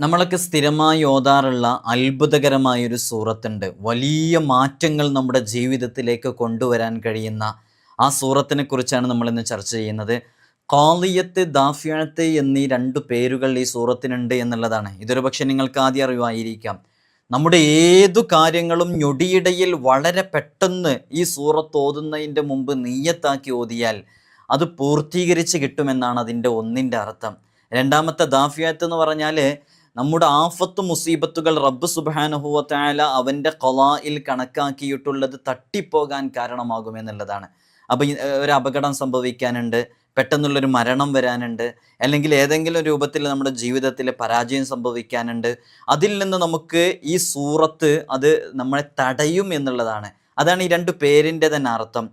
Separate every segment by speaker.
Speaker 1: നമ്മളൊക്കെ സ്ഥിരമായി ഓതാറുള്ള അത്ഭുതകരമായൊരു സൂറത്തുണ്ട്. വലിയ മാറ്റങ്ങൾ നമ്മുടെ ജീവിതത്തിലേക്ക് കൊണ്ടുവരാൻ കഴിയുന്ന ആ സൂറത്തിനെ കുറിച്ചാണ് നമ്മളിന്ന് ചർച്ച ചെയ്യുന്നത്. കാളിയത്ത് ദാഫ്യാഴത്ത് എന്നീ രണ്ട് പേരുകൾ ഈ സൂറത്തിനുണ്ട് എന്നുള്ളതാണ്. ഇതൊരു പക്ഷെ നിങ്ങൾക്ക് ആദ്യം അറിവായിരിക്കാം. നമ്മുടെ ഏതു കാര്യങ്ങളും ഞൊടിയിടയിൽ വളരെ പെട്ടെന്ന് ഈ സൂറത്ത് ഓതുന്നതിന്റെ മുമ്പ് നീയത്താക്കി ഓതിയാൽ അത് പൂർത്തീകരിച്ച് കിട്ടുമെന്നാണ് അതിന്റെ ഒന്നിന്റെ അർത്ഥം. രണ്ടാമത്തെ ദാഫിയാത്ത് എന്ന് പറഞ്ഞാൽ നമ്മുടെ ആഫത്ത് മുസീബത്തുകൾ റബ്ബ് സുബാനുഹുവത്തായ അവന്റെ കൊലായിൽ കണക്കാക്കിയിട്ടുള്ളത് തട്ടിപ്പോകാൻ കാരണമാകുമെന്നുള്ളതാണ് അപ്പോൾ ഒരു അപകടം സംഭവിക്കാനുണ്ട് പെട്ടെന്നുള്ളൊരു മരണം വരാനുണ്ട് അല്ലെങ്കിൽ ഏതെങ്കിലും രൂപത്തിൽ നമ്മുടെ ജീവിതത്തിൽ പരാജയം സംഭവിക്കാനുണ്ട് അതിൽ നിന്ന് നമുക്ക് ഈ സൂറത്ത് അത് നമ്മളെ തടയും എന്നുള്ളതാണ്. അതാണ് ഈ രണ്ട് പേരിന്റെ തന്നെ അർത്ഥം.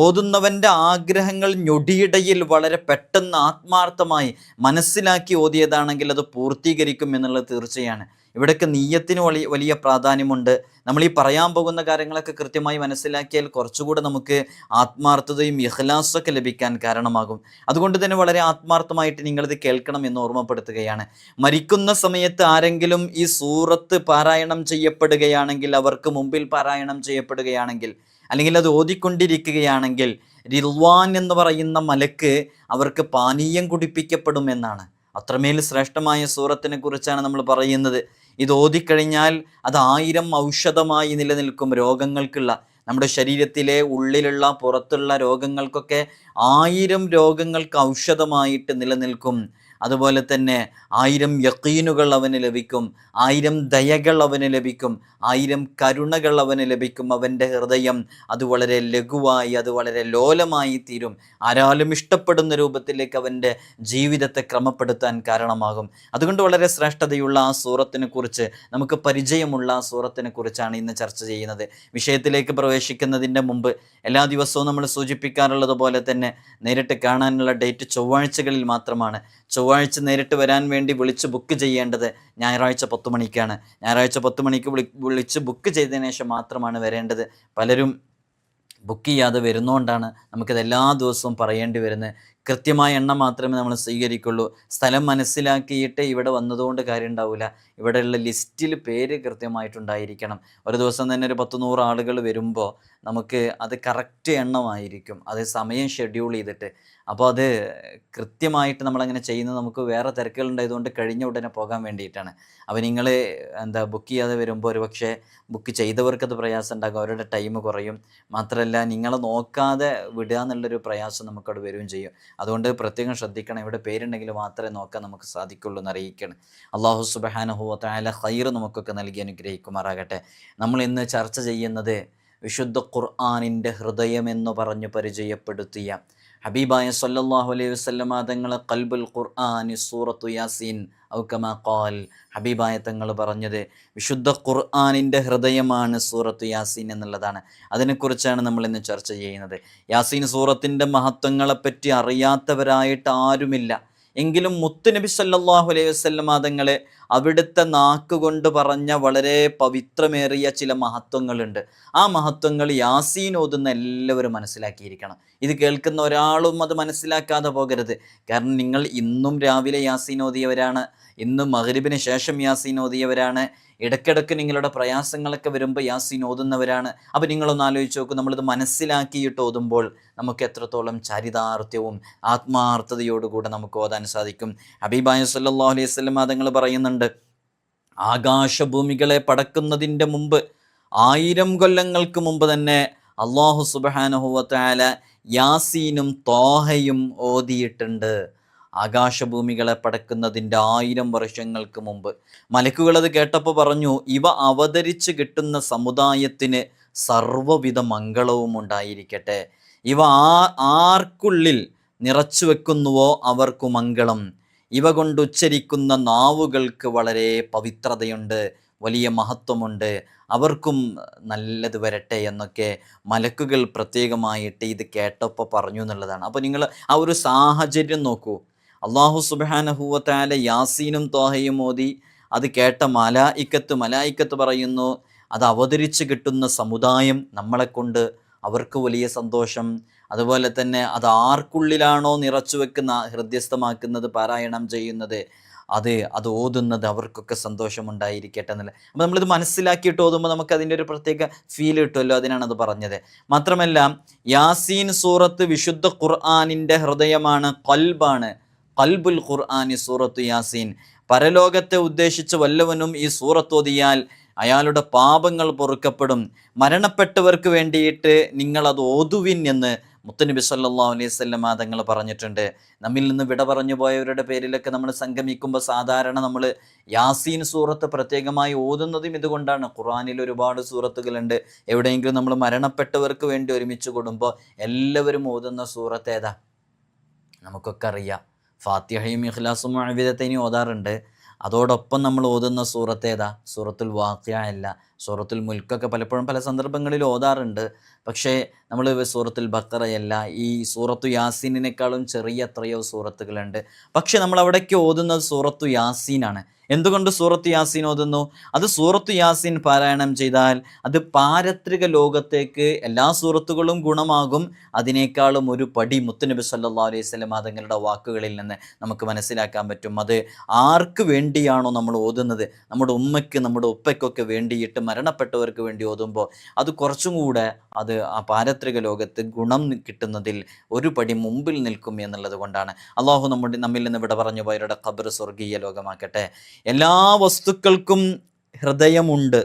Speaker 1: ഓതുന്നവന്റെ ആഗ്രഹങ്ങൾ ഞൊടിയിടയിൽ വളരെ പെട്ടെന്ന് ആത്മാർത്ഥമായി മനസ്സിലാക്കി ഓതിയതാണെങ്കിൽ അത് പൂർത്തീകരിക്കും എന്നുള്ളത് തീർച്ചയാണ്. ഇവിടെയൊക്കെ നീയത്തിന് വലിയ വലിയ പ്രാധാന്യമുണ്ട്. നമ്മൾ ഈ പറയാൻ പോകുന്ന കാര്യങ്ങളൊക്കെ കൃത്യമായി മനസ്സിലാക്കിയാൽ കുറച്ചുകൂടെ നമുക്ക് ആത്മാർത്ഥതയും ഇഹ്ലാസൊക്കെ ലഭിക്കാൻ കാരണമാകും. അതുകൊണ്ട് തന്നെ വളരെ ആത്മാർത്ഥമായിട്ട് നിങ്ങളിത് കേൾക്കണം എന്ന് ഓർമ്മപ്പെടുത്തുകയാണ്. മരിക്കുന്ന സമയത്ത് ആരെങ്കിലും ഈ സൂറത്ത് പാരായണം ചെയ്യപ്പെടുകയാണെങ്കിൽ അവർക്ക് മുമ്പിൽ പാരായണം ചെയ്യപ്പെടുകയാണെങ്കിൽ അല്ലെങ്കിൽ അത് ഓതിക്കൊണ്ടിരിക്കുകയാണെങ്കിൽ റിൽവാൻ എന്ന് പറയുന്ന മലക്ക് അവർക്ക് പാനീയം കുടിപ്പിക്കപ്പെടും എന്നാണ്. അത്രമേൽ ശ്രേഷ്ഠമായ സൂറത്തിനെ കുറിച്ചാണ് നമ്മൾ പറയുന്നത്. ഇത് ഓതിക്കഴിഞ്ഞാൽ അത് ആയിരം ഔഷധമായി നിലനിൽക്കും രോഗങ്ങൾക്കുള്ള നമ്മുടെ ശരീരത്തിലെ ഉള്ളിലുള്ള പുറത്തുള്ള രോഗങ്ങൾക്കൊക്കെ ആയിരം രോഗങ്ങൾക്ക് ഔഷധമായിട്ട് നിലനിൽക്കും. അതുപോലെ തന്നെ ആയിരം യക്കീനുകൾ അവന് ലഭിക്കും. ആയിരം ദയകൾ അവന് ലഭിക്കും. ആയിരം കരുണകൾ അവന് ലഭിക്കും അവന്റെ ഹൃദയം. അത് വളരെ ലഘുവായി അത് വളരെ ലോലമായി തീരും. ആരാലും ഇഷ്ടപ്പെടുന്ന രൂപത്തിലേക്ക് അവന്റെ ജീവിതത്തെ ക്രമപ്പെടുത്താൻ കാരണമാകും. അതുകൊണ്ട് വളരെ ശ്രേഷ്ഠതയുള്ള ആ സൂറത്തിനെക്കുറിച്ച് നമുക്ക് പരിചയമുള്ള ആ സൂറത്തിനെ കുറിച്ചാണ് ഇന്ന് ചർച്ച ചെയ്യുന്നത്. വിഷയത്തിലേക്ക് പ്രവേശിക്കുന്നതിന്റെ മുമ്പ് എല്ലാ ദിവസവും നമ്മൾ സൂചിപ്പിക്കാറുള്ളത് പോലെ തന്നെ നേരിട്ട് കാണാനുള്ള ഡേറ്റ് ചൊവ്വാഴ്ചകളിൽ മാത്രമാണ്. ചൊവ്വാഴ്ച നേരിട്ട് വരാൻ വേണ്ടി വിളിച്ച് ബുക്ക് ചെയ്യേണ്ടത് ഞായറാഴ്ച പത്ത് മണിക്കാണ്. ഞായറാഴ്ച പത്ത് മണിക്ക് വിളി വിളിച്ച് ബുക്ക് ചെയ്തതിന് ശേഷം മാത്രമാണ് വരേണ്ടത്. പലരും ബുക്ക് ചെയ്യാതെ വരുന്നതുകൊണ്ടാണ് നമുക്കിത് എല്ലാ ദിവസവും പറയേണ്ടി വരുന്നത്. കൃത്യമായ എണ്ണം മാത്രമേ നമ്മൾ സ്വീകരിക്കുള്ളൂ. സ്ഥലം മനസ്സിലാക്കിയിട്ട് ഇവിടെ വന്നതുകൊണ്ട് കാര്യം ഉണ്ടാവില്ല ഇവിടെയുള്ള ലിസ്റ്റിൽ പേര് കൃത്യമായിട്ടുണ്ടായിരിക്കണം. ഒരു ദിവസം തന്നെ ഒരു പത്ത് നൂറ് ആളുകൾ വരുമ്പോൾ നമുക്ക് അത് കറക്റ്റ് എണ്ണമായിരിക്കും. അത് സമയം ഷെഡ്യൂൾ ചെയ്തിട്ട്. അപ്പോൾ അത് കൃത്യമായിട്ട് നമ്മളങ്ങനെ ചെയ്യുന്നത് നമുക്ക് വേറെ തിരക്കുകളുണ്ടായതുകൊണ്ട് കഴിഞ്ഞ ഉടനെ പോകാൻ വേണ്ടിയിട്ടാണ്. അപ്പോൾ നിങ്ങൾ എന്താ ബുക്ക് ചെയ്യാതെ വരുമ്പോൾ ഒരു പക്ഷേ ബുക്ക് ചെയ്തവർക്കത് പ്രയാസം ഉണ്ടാകും. അവരുടെ ടൈം കുറയും. മാത്രമല്ല നിങ്ങളെ നോക്കാതെ വിടുക എന്നുള്ളൊരു പ്രയാസം നമുക്കവിടെ വരികയും ചെയ്യും. അതുകൊണ്ട് പ്രത്യേകം ശ്രദ്ധിക്കണം. ഇവിടെ പേരുണ്ടെങ്കിൽ മാത്രമേ നോക്കാൻ നമുക്ക് സാധിക്കുള്ളൂ എന്ന് അറിയിക്കണം അള്ളാഹു സുബഹാനഹുവത്തായ ഹൈർ നമുക്കൊക്കെ നൽകി അനുഗ്രഹിക്കുമാറാകട്ടെ. നമ്മൾ ഇന്ന് ചർച്ച ചെയ്യുന്നത് വിശുദ്ധ ഖുർആാനിന്റെ ഹൃദയം എന്ന് പറഞ്ഞു പരിചയപ്പെടുത്തിയ ഹബീബായ സല്ലാഹു അലൈഹി വസല്ലമ തങ്ങളെ കൽബുൽ ഖുർആനി സൂറത്തു യാസീൻ ഔക്കമ ഖാൽ. ഹബീബായ തങ്ങൾ പറഞ്ഞത് വിശുദ്ധ ഖുർആാനിന്റെ ഹൃദയമാണ് സൂറത്തു യാസീൻ എന്നുള്ളതാണ്. അതിനെക്കുറിച്ചാണ് നമ്മൾ ഇന്ന് ചർച്ച ചെയ്യുന്നത്. യാസീൻ സൂറത്തിന്റെ മഹത്വങ്ങളെപ്പറ്റി അറിയാത്തവരായിട്ട് ആരുമില്ല. എങ്കിലും മുത്തുനബി സല്ലാഹു അലൈഹി വസല്ലമ തങ്ങളെ അവിടുത്തെ നാക്കുകൊണ്ട് പറഞ്ഞ വളരെ പവിത്രമേറിയ ചില മഹത്വങ്ങളുണ്ട്. ആ മഹത്വങ്ങൾ യാസീൻ ഓതുന്ന എല്ലാവരും മനസ്സിലാക്കിയിരിക്കണം. ഇത് കേൾക്കുന്ന ഒരാളും അത് മനസ്സിലാക്കാതെ പോകരുത്. കാരണം നിങ്ങൾ ഇന്നും രാവിലെ യാസീൻ ഓതിയവരാണ്. ഇന്നും മഗ്രിബിന് ശേഷം യാസീൻ ഓതിയവരാണ്. ഇടയ്ക്കിടയ്ക്ക് നിങ്ങളുടെ പ്രയാസങ്ങളൊക്കെ വരുമ്പോൾ യാസീൻ ഓതുന്നവരാണ്. അപ്പോൾ നിങ്ങളൊന്ന് ആലോചിച്ച് നോക്കും നമ്മളിത് മനസ്സിലാക്കിയിട്ട് ഓതുമ്പോൾ നമുക്ക് എത്രത്തോളം ചരിതാർത്ഥ്യവും ആത്മാർത്ഥതയോടുകൂടെ നമുക്ക് ഓതാൻ സാധിക്കും. ഹബീബായ സല്ലല്ലാഹു അലൈഹി വസല്ലം അതങ്ങൾ പറയുന്നുണ്ട് ആകാശഭൂമികളെ പടക്കുന്നതിന്റെ മുമ്പ് ആയിരം കൊല്ലങ്ങൾക്ക് മുമ്പ് തന്നെ അള്ളാഹു സുബഹാനഹുവത്തായ യാസീനും തോഹയും ഓതിയിട്ടുണ്ട്. ആകാശഭൂമികളെ പടക്കുന്നതിന്റെ ആയിരം വർഷങ്ങൾക്ക് മുമ്പ്. മലക്കുകളത് കേട്ടപ്പോൾ പറഞ്ഞു ഇവ അവതരിച്ച് കിട്ടുന്ന സമുദായത്തിന് സർവവിധ മംഗളവും ഉണ്ടായിരിക്കട്ടെ. ഇവ ആ ആർക്കുള്ളിൽ നിറച്ചു വെക്കുന്നുവോ അവർക്കു മംഗളം. ഇവ കൊണ്ട് ഉച്ചരിക്കുന്ന നാവുകൾക്ക് വളരെ പവിത്രതയുണ്ട് വലിയ മഹത്വമുണ്ട്. അവർക്കും നല്ലത് വരട്ടെ എന്നൊക്കെ മലക്കുകൾ പ്രത്യേകമായിട്ട് ഇത് കേട്ടപ്പോൾ പറഞ്ഞു എന്നുള്ളതാണ്. അപ്പോൾ നിങ്ങൾ ആ ഒരു സാഹചര്യം നോക്കൂ. അള്ളാഹു സുബാനഹുവത്താല യാസീനും തോഹയും ഓതി അത് കേട്ട മലായിക്കത്ത് മലായിക്കത്ത് പറയുന്നു അത് അവതരിച്ച് കിട്ടുന്ന സമുദായം നമ്മളെ കൊണ്ട് അവർക്ക് വലിയ സന്തോഷം. അതുപോലെ തന്നെ അത് ആർക്കുള്ളിലാണോ നിറച്ചു വെക്കുന്ന ഹൃദ്യസ്ഥമാക്കുന്നത് പാരായണം ചെയ്യുന്നത് അത് അത് ഓതുന്നത് അവർക്കൊക്കെ സന്തോഷമുണ്ടായിരിക്കട്ടെ എന്നല്ല. അപ്പോൾ നമ്മളിത് മനസ്സിലാക്കിയിട്ട് ഓതുമ്പോൾ നമുക്ക് അതിന്റെ ഒരു പ്രത്യേക ഫീൽ കിട്ടുമല്ലോ അതിനാണ് അത് പറഞ്ഞത്. മാത്രമല്ല യാസീൻ സൂറത്ത് വിശുദ്ധ ഖുർആാനിന്റെ ഹൃദയമാണ് കൽബാണ്. കൽബുൽ ഖുർആാനി സൂറത്ത് യാസീൻ. പരലോകത്തെ ഉദ്ദേശിച്ച് വല്ലവനും ഈ സൂറത്തോതിയാൽ അയാളുടെ പാപങ്ങൾ പൊറുക്കപ്പെടും. മരണപ്പെട്ടവർക്ക് വേണ്ടിയിട്ട് നിങ്ങളത് ഓതുവിൻ എന്ന് മുത്തനബി സല്ലാ അലൈഹി സ്വല്ലം തങ്ങൾ പറഞ്ഞിട്ടുണ്ട്. നമ്മിൽ നിന്ന് വിട പറഞ്ഞു പോയവരുടെ പേരിലൊക്കെ നമ്മൾ സംഗമിക്കുമ്പോൾ സാധാരണ നമ്മൾ യാസീൻ സൂറത്ത് പ്രത്യേകമായി ഓതുന്നതും ഇതുകൊണ്ടാണ്. ഖുറാനിൽ ഒരുപാട് സൂറത്തുകളുണ്ട്. എവിടെയെങ്കിലും നമ്മൾ മരണപ്പെട്ടവർക്ക് വേണ്ടി ഒരുമിച്ച് കൊടുമ്പോൾ എല്ലാവരും ഓതുന്ന സൂറത്ത് ഏതാ? നമുക്കൊക്കെ അറിയാം. ഫാത്തിഹയും ഇഖ്ലാസും അവിധത്തിനും ഓതാറുണ്ട്. അതോടൊപ്പം നമ്മൾ ഓതുന്ന സൂറത്ത് ഏതാ? സൂറത്തുൽ വാക്യ അല്ല. സൂറത്തുൽ മുൽക്കൊക്കെ പലപ്പോഴും പല സന്ദർഭങ്ങളിൽ ഓതാറുണ്ട്. പക്ഷേ നമ്മൾ സൂറത്തുൽ ബക്കറയല്ല ഈ സൂറത്തു യാസീനിനേക്കാളും ചെറിയ എത്രയോ സൂറത്തുകളുണ്ട്. പക്ഷേ നമ്മൾ അവിടേക്ക് ഓതുന്നത് സൂറത്തു യാസീനാണ്. എന്തുകൊണ്ട് സൂറത്ത് യാസീൻ ഓതുന്നു? അത് സൂറത്ത് യാസീൻ പാരായണം ചെയ്താൽ അത് പാരത്രിക ലോകത്തേക്ക് എല്ലാ സൂറത്തുകളും ഗുണമാകും. അതിനേക്കാളും ഒരു പടി മുത്തുനബി സല്ലാ അലൈഹി സ്വലം തങ്ങളുടെ വാക്കുകളിൽ നിന്ന് നമുക്ക് മനസ്സിലാക്കാൻ പറ്റും. അത് ആർക്ക് വേണ്ടിയാണോ നമ്മൾ ഓതുന്നത്? നമ്മുടെ ഉമ്മയ്ക്ക് നമ്മുടെ ഉപ്പയ്ക്കൊക്കെ വേണ്ടിയിട്ട് മരണപ്പെട്ടവർക്ക് വേണ്ടി ഓതുമ്പോൾ അത് കുറച്ചും കൂടെ അത് ആ പാരത്രിക ലോകത്ത് ഗുണം കിട്ടുന്നതിൽ ഒരു പടി മുമ്പിൽ നിൽക്കും എന്നുള്ളത് കൊണ്ടാണ്. അള്ളാഹു നമ്മുടെ നമ്മിൽ നിന്ന് ഇവിടെ പറഞ്ഞു പോയവരുടെ ഖബർ സ്വർഗീയ ലോകമാക്കട്ടെ. എല്ലാ വസ്തുക്കൾക്കും ഹൃദയമുണ്ട്.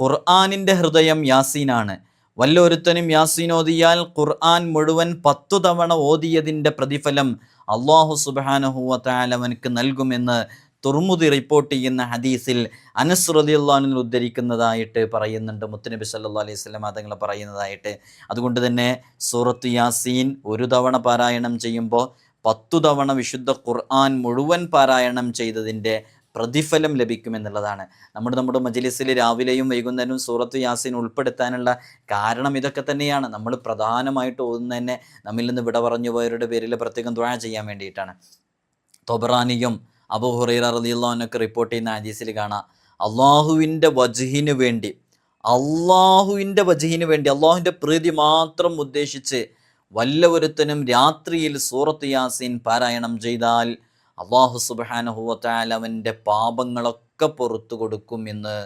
Speaker 1: ഖുർആാനിന്റെ ഹൃദയം യാസീനാണ്. വല്ലൊരുത്തനും യാസീൻ ഓതിയാൽ ഖുർആൻ മുഴുവൻ പത്തു തവണ ഓതിയതിന്റെ പ്രതിഫലം അള്ളാഹു സുബാനഹുവ താലവനക്ക് നൽകുമെന്ന് തുർമുദി റിപ്പോർട്ട് ചെയ്യുന്ന ഹദീസിൽ അനസ് റലിയുള്ളാനിൽ ഉദ്ധരിക്കുന്നതായിട്ട് പറയുന്നുണ്ട്. മുത്തനബി സല്ലാ അലൈഹി സ്വലം അതുങ്ങൾ പറയുന്നതായിട്ട്. അതുകൊണ്ട് തന്നെ സൂറത്ത് യാസീൻ ഒരു തവണ പാരായണം ചെയ്യുമ്പോൾ പത്തു തവണ വിശുദ്ധ ഖുർആൻ മുഴുവൻ പാരായണം ചെയ്തതിന്റെ പ്രതിഫലം ലഭിക്കുമെന്നുള്ളതാണ്. നമ്മുടെ നമ്മുടെ മജലിസിൽ രാവിലെയും വൈകുന്നേരവും സൂറത്ത് യാസീൻ ഉൾപ്പെടുത്താനുള്ള കാരണം ഇതൊക്കെ തന്നെയാണ്. നമ്മൾ പ്രധാനമായിട്ട് ഓതുന്ന തന്നെ നമ്മിൽ നിന്ന് വിട പറഞ്ഞു പോയവരുടെ പേരിൽ പ്രത്യേകം ദുഴ ചെയ്യാൻ വേണ്ടിയിട്ടാണ്. തൊബറാനിയും അബു ഹുറൈറ റലിയുള്ളവനൊക്കെ റിപ്പോർട്ട് ചെയ്യുന്ന ഹദീസിൽ കാണാം. അള്ളാഹുവിന്റെ വജുഹിന് വേണ്ടി അള്ളാഹുവിന്റെ വജുഹിന് വേണ്ടി അള്ളാഹുവിന്റെ പ്രീതി മാത്രം ഉദ്ദേശിച്ച് വല്ലവരുത്തനും രാത്രിയിൽ സൂറത്ത് യാസീൻ പാരായണം ചെയ്താൽ അള്ളാഹു സുബാനഹുവത്താൽ അവന്റെ പാപങ്ങളൊക്കെ പുറത്തു കൊടുക്കും എന്ന്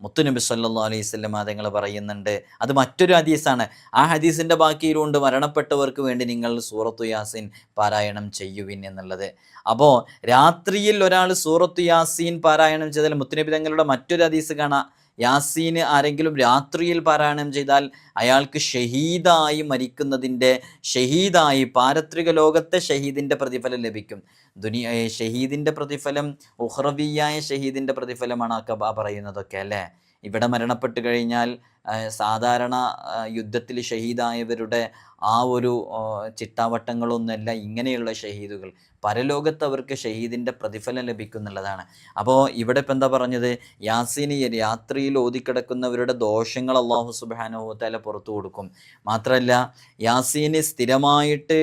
Speaker 1: മുത്തുനബി സല്ലാ അലൈഹി സ്വല്ലം അതുങ്ങൾ പറയുന്നുണ്ട്. അത് മറ്റൊരു ഹദീസാണ്. ആ ഹദീസിന്റെ ബാക്കിയിലുണ്ട് മരണപ്പെട്ടവർക്ക് വേണ്ടി നിങ്ങൾ സൂറത്തു യാസീൻ പാരായണം ചെയ്യുവിൻ എന്നുള്ളത്. അപ്പോൾ രാത്രിയിൽ ഒരാൾ സൂറത്തു യാസീൻ പാരായണം ചെയ്താൽ മുത്തുനബി തങ്ങളുടെ മറ്റൊരു ഹദീസ് കാണാം. യാസീന് ആരെങ്കിലും രാത്രിയിൽ പാരായണം ചെയ്താൽ അയാൾക്ക് ഷഹീദായി മരിക്കുന്നതിന്റെ ഷഹീദായി പാരത്രിക ലോകത്തെ ഷഹീദിന്റെ പ്രതിഫലം ലഭിക്കും. ദുനി ഷഹീദിന്റെ പ്രതിഫലം ഉഹ്റവിയായ ഷഹീദിന്റെ പ്രതിഫലമാണ് ആ പറയുന്നതൊക്കെ അല്ലേ? ഇവിടെ മരണപ്പെട്ട് കഴിഞ്ഞാൽ സാധാരണ യുദ്ധത്തിൽ ഷഹീദായവരുടെ ആ ഒരു ചിട്ടാവട്ടങ്ങളൊന്നുമല്ല ഇങ്ങനെയുള്ള ഷഹീദുകൾ. പരലോകത്ത് അവർക്ക് ഷഹീദിന്റെ പ്രതിഫലം ലഭിക്കും എന്നുള്ളതാണ് അപ്പോൾ ഇവിടെ ഇപ്പം എന്താ പറഞ്ഞത്? യാസീന് രാത്രിയിൽ ഓതിക്കിടക്കുന്നവരുടെ ദോഷങ്ങൾ അള്ളാഹു സുബാനുഭവത്താല പുറത്തു കൊടുക്കും. മാത്രമല്ല യാസീന് സ്ഥിരമായിട്ട്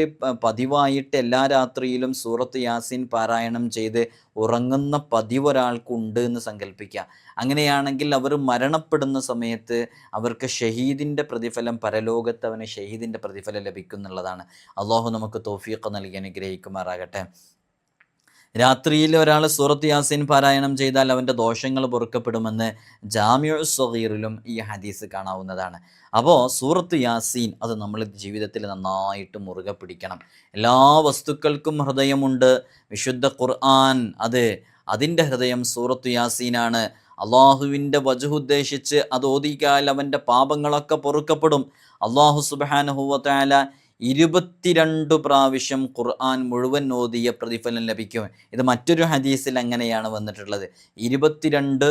Speaker 1: പതിവായിട്ട് എല്ലാ രാത്രിയിലും സൂറത്ത് യാസീൻ പാരായണം ചെയ്ത് ഉറങ്ങുന്ന പതിവ് ഒരാൾക്കുണ്ട് എന്ന് സങ്കല്പിക്കുക അങ്ങനെയാണെങ്കിൽ അവർ മരണപ്പെടുന്ന സമയത്ത് അവർക്ക് ഷഹീദിന്റെ പ്രതിഫലം പരലോകത്ത് അവന് ഷഹീദിന്റെ പ്രതിഫലം ലഭിക്കുന്നുള്ളതാണ്. അള്ളാഹു നമുക്ക് തോഫീഖ് നൽകി അനുഗ്രഹിക്കുമാറാകട്ടെ. രാത്രിയിൽ ഒരാൾ സൂറത്ത് യാസീൻ പാരായണം ചെയ്താൽ അവന്റെ ദോഷങ്ങൾ പൊറുക്കപ്പെടുമെന്ന് ജാമ്യു സഹീറിലും ഈ ഹദീസ് കാണാവുന്നതാണ്. അപ്പോൾ സൂറത്ത് യാസീൻ അത് നമ്മൾ ജീവിതത്തിൽ നന്നായിട്ട് മുറുകെ പിടിക്കണം. എല്ലാ വസ്തുക്കൾക്കും ഹൃദയമുണ്ട്. വിശുദ്ധ ഖുർആൻ അത് അതിന്റെ ഹൃദയം സൂറത്ത് യാസീനാണ്. അള്ളാഹുവിന്റെ വജുഹുദ്ദേശിച്ച് അത് ഓദിക്കാൽ അവന്റെ പാപങ്ങളൊക്കെ പൊറുക്കപ്പെടും. അള്ളാഹു സുബാനഹുവല ഇരുപത്തിരണ്ട് പ്രാവശ്യം ഖുർആൻ മുഴുവൻ ഓതിയ പ്രതിഫലം ലഭിക്കും. ഇത് മറ്റൊരു ഹദീസിൽ അങ്ങനെയാണ് വന്നിട്ടുള്ളത്. ഇരുപത്തിരണ്ട്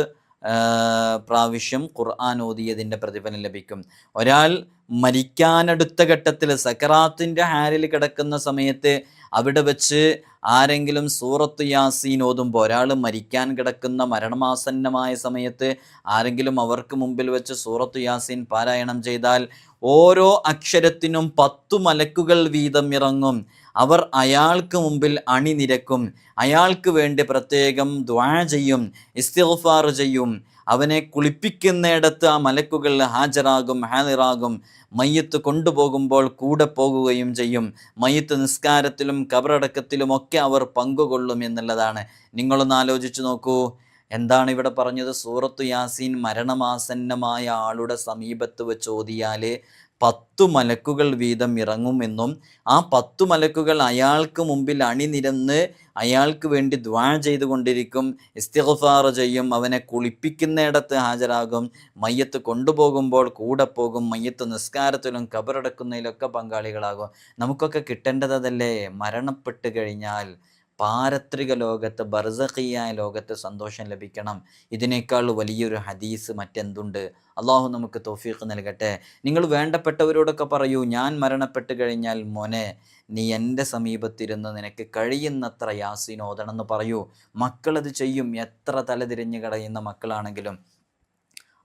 Speaker 1: പ്രാവശ്യം ഖുർആൻ ഓതിയതിന്റെ പ്രതിഫലം ലഭിക്കും. ഒരാൾ മരിക്കാനടുത്ത ഘട്ടത്തിൽ സക്കറാത്തിന്റെ ഹാരിൽ കിടക്കുന്ന സമയത്ത് അവിടെ വെച്ച് ആരെങ്കിലും സൂറത്ത് യാസീൻ ഓതുമ്പോൾ ഒരാൾ മരിക്കാൻ കിടക്കുന്ന മരണമാസന്നമായ സമയത്ത് ആരെങ്കിലും അവർക്ക് മുമ്പിൽ വെച്ച് സൂറത്ത് യാസീൻ പാരായണം ചെയ്താൽ ഓരോ അക്ഷരത്തിനും പത്തു മലക്കുകൾ വീതം ഇറങ്ങും. അവർ അയാൾക്ക് മുമ്പിൽ അണിനിരക്കും. അയാൾക്ക് വേണ്ടി പ്രത്യേകം ദ്വാ ചെയ്യും ഇസ്തിഫാർ ചെയ്യും. അവനെ കുളിപ്പിക്കുന്നിടത്ത് ആ മലക്കുകൾ ഹാജരാകും ഹാദിറാകും. മയ്യത്ത് കൊണ്ടുപോകുമ്പോൾ കൂടെ പോകുകയും ചെയ്യും. മയ്യത്ത് നിസ്കാരത്തിലും കബറടക്കത്തിലും ഒക്കെ അവർ പങ്കുകൊള്ളും എന്നുള്ളതാണ്. നിങ്ങളൊന്ന് ആലോചിച്ചു നോക്കൂ. എന്താണ് ഇവിടെ പറഞ്ഞത്? സൂറത്തു യാസീൻ മരണമാസന്നമായ ആളുടെ സമീപത്ത് വെച്ച് ഓതിയാൽ പത്തു മലക്കുകൾ വീതം ഇറങ്ങുമെന്നും ആ പത്തു മലക്കുകൾ അയാൾക്ക് മുമ്പിൽ അണിനിരന്ന് അയാൾക്ക് വേണ്ടി ദ്വാ ചെയ്തുകൊണ്ടിരിക്കും. ഇസ്തിഗ്ഫാർ ചെയ്യും. അവനെ കുളിപ്പിക്കുന്നിടത്ത് ഹാജരാകും. മയ്യത്ത് കൊണ്ടുപോകുമ്പോൾ കൂടെ പോകും. മയ്യത്ത് നിസ്കാരത്തിലും കബറടക്കുന്നതിലൊക്കെ പങ്കാളികളാകും. നമുക്കൊക്കെ കിട്ടേണ്ടത് അതല്ലേ മരണപ്പെട്ട് കഴിഞ്ഞാൽ പാരത്രിക ലോകത്ത് ബർസഖിയായ ലോകത്ത് സന്തോഷം ലഭിക്കണം. ഇതിനേക്കാൾ വലിയൊരു ഹദീസ് മറ്റെന്തുണ്ട്? അള്ളാഹു നമുക്ക് തോഫീഖ് നൽകട്ടെ. നിങ്ങൾ വേണ്ടപ്പെട്ടവരോടൊക്കെ പറയൂ ഞാൻ മരണപ്പെട്ട് കഴിഞ്ഞാൽ മോനെ നീ എന്റെ സമീപത്തിരുന്ന് നിനക്ക് കഴിയുന്നത്ര യാസീൻ ഓതണമെന്ന് പറയൂ. മക്കളത് ചെയ്യും. എത്ര തലതിരിഞ്ഞ് കടയുന്ന മക്കളാണെങ്കിലും